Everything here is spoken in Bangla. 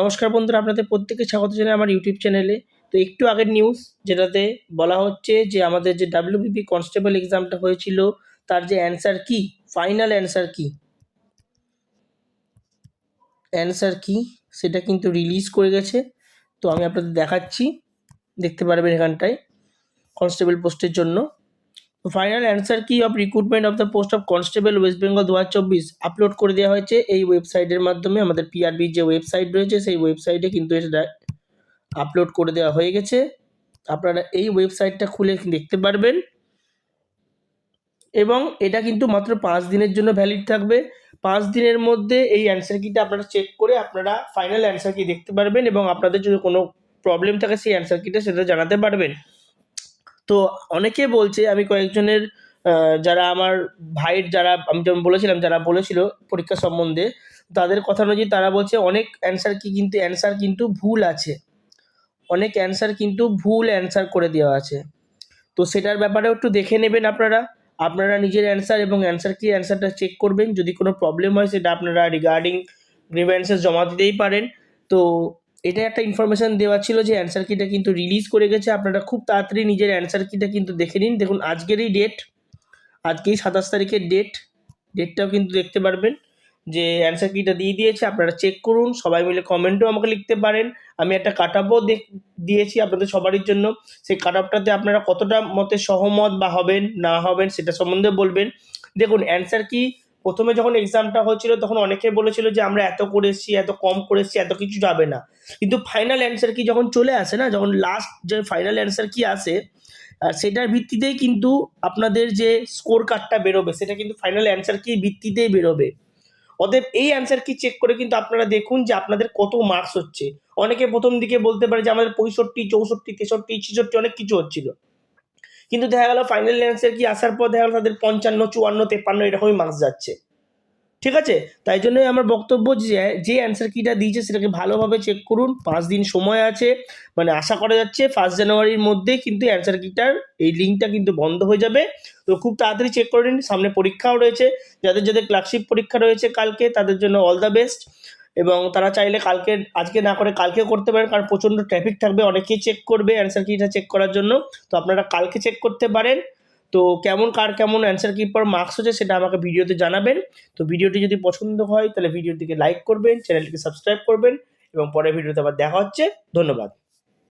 নমস্কার বন্ধুরা, আপনাদের প্রত্যেকে স্বাগত জানাই আমার ইউটিউব চ্যানেলে তো একটু আগের নিউজ যেটাতে বলা হচ্ছে যে আমাদের যে ডাব্লিউবিপি কনস্টেবল এক্সামটা হয়েছিল, তার যে অ্যান্সার কি ফাইনাল অ্যান্সার কি? অ্যান্সার কি, সেটা কিন্তু রিলিজ করে গেছে। তো আমি আপনাদের দেখাচ্ছি, দেখতে পারবেন এখানটায় কনস্টেবল পোস্টের জন্য। Final answer key of recruitment of the post of constable West Bengal দু হাজার চব্বিশ আপলোড করে দেওয়া হয়েছে এই ওয়েবসাইটের মাধ্যমে। আমাদের পিআরবির যে ওয়েবসাইট রয়েছে, সেই ওয়েবসাইটে কিন্তু এটা আপলোড করে দেওয়া হয়ে গেছে। আপনারা এই ওয়েবসাইটটা খুলে দেখতে পারবেন। এবং এটা কিন্তু মাত্র পাঁচ দিনের জন্য ভ্যালিড থাকবে। পাঁচ দিনের মধ্যে এই অ্যান্সার কিটা আপনারা চেক করে আপনারা ফাইনাল অ্যান্সার কি দেখতে পারবেন এবং আপনাদের যদি কোনো প্রবলেম থাকে সেই অ্যান্সার কিটা সেটা জানাতে পারবেন। তো অনেকে বলছে, আমি কয়েকজনের যারা আমার ভাইয়ের যারা, আমি যেমন বলেছিলাম, যারা বলেছিল পরীক্ষা সম্বন্ধে, তাদের কথা অনুযায়ী তারা বলছে, অনেক অ্যান্সার কি কিন্তু অ্যান্সার কিন্তু ভুল আছে। অনেক অ্যান্সার কিন্তু ভুল অ্যান্সার করে দেওয়া আছে। তো সেটার ব্যাপারেও একটু দেখে নেবেন আপনারা। আপনারা নিজের অ্যান্সার এবং অ্যান্সার কি অ্যান্সারটা চেক করবেন। যদি কোনো প্রবলেম হয়, সেটা আপনারা রিগার্ডিং গ্রিভেন্সেস জমা দিতেই পারেন। তো এটা একটা ইনফরমেশান দেওয়া ছিল যে অ্যান্সার কিটা কিন্তু রিলিজ করে গেছে। আপনারা খুব তাড়াতাড়ি নিজের অ্যান্সার কিটা কিন্তু দেখে নিন। দেখুন আজকেরই ডেট আজকেই সাতাশ তারিখের ডেট ডেটটাও কিন্তু দেখতে পারবেন যে অ্যান্সার কিটা দিয়ে দিয়েছে। আপনারা চেক করুন, সবাই মিলে কমেন্টও আমাকে লিখতে পারেন। আমি একটা কাট আপও দিয়েছি আপনাদের সবারই জন্য। সেই কাট আপটাতে আপনারা কতটা মতে সহমত বা হবেন, না হবেন, সেটা সম্বন্ধে বলবেন। দেখুন অ্যান্সার কি প্রথমে যখন এক্সামটা হচ্ছিল তখন অনেকে বলেছিল যে, আমরা এত করে এসেছি, এত কম করে এসেছি, এত কিছু যাবে না। কিন্তু ফাইনাল অ্যান্সার কি যখন চলে আসে না, যখন লাস্ট যে ফাইনাল অ্যান্সার কি আসে সেটার ভিত্তিতেই কিন্তু আপনাদের যে স্কোর কার্ডটা বেরোবে, সেটা কিন্তু ফাইনাল অ্যান্সার কি ভিত্তিতেই বেরোবে। অতএব এই অ্যান্সার কি চেক করে কিন্তু আপনারা দেখুন যে, আপনাদের কত মার্কস হচ্ছে। অনেকে প্রথম দিকে বলতে পারে যে, আমাদের পঁয়ষট্টি, চৌষট্টি, তেষট্টি, ছেষট্টি অনেক কিছু হচ্ছিল। কিন্তু দেখা গেল ফাইনাল অ্যান্সার কি আসার পর দেখা গেল তাদের পঞ্চান্ন, চুয়ান্ন তেপান্ন এরকমই মার্কস যাচ্ছে। ঠিক আছে? তাই জন্যই আমার বক্তব্য যে যে অ্যান্সার কিটা দিয়েছে সেটাকে ভালোভাবে চেক করুন। পাঁচ দিন সময় আছে মানে আশা করা যাচ্ছে ফার্স্ট জানুয়ারির মধ্যে কিন্তু অ্যান্সার কিটার এই লিঙ্কটা কিন্তু বন্ধ হয়ে যাবে। তো খুব তাড়াতাড়ি চেক করে নিন, সামনে পরীক্ষাও রয়েছে। যাদের যাদের ক্লার্কশিপ পরীক্ষা রয়েছে কালকে, তাদের জন্য অল দ্য বেস্ট এবং তারা চাইলে কালকে, আজকে না করে কালকে করতে পারেন, কারণ প্রচণ্ড ট্রাফিক থাকবে, অনেকেই চেক করবে অ্যান্সার কিটা চেক করার জন্য। তো আপনারা কালকে চেক করতে পারেন। তো কেমন, কার কেমন অ্যান্সার কি পর মার্কস হচ্ছে সেটা আমাকে ভিডিওতে জানাবেন। তো ভিডিওটি যদি পছন্দ হয়, তাহলে ভিডিওটিকে লাইক করবেন চ্যানেলটিকে সাবস্ক্রাইব করবেন, এবং পরের ভিডিওতে আবার দেখা হচ্ছে। ধন্যবাদ।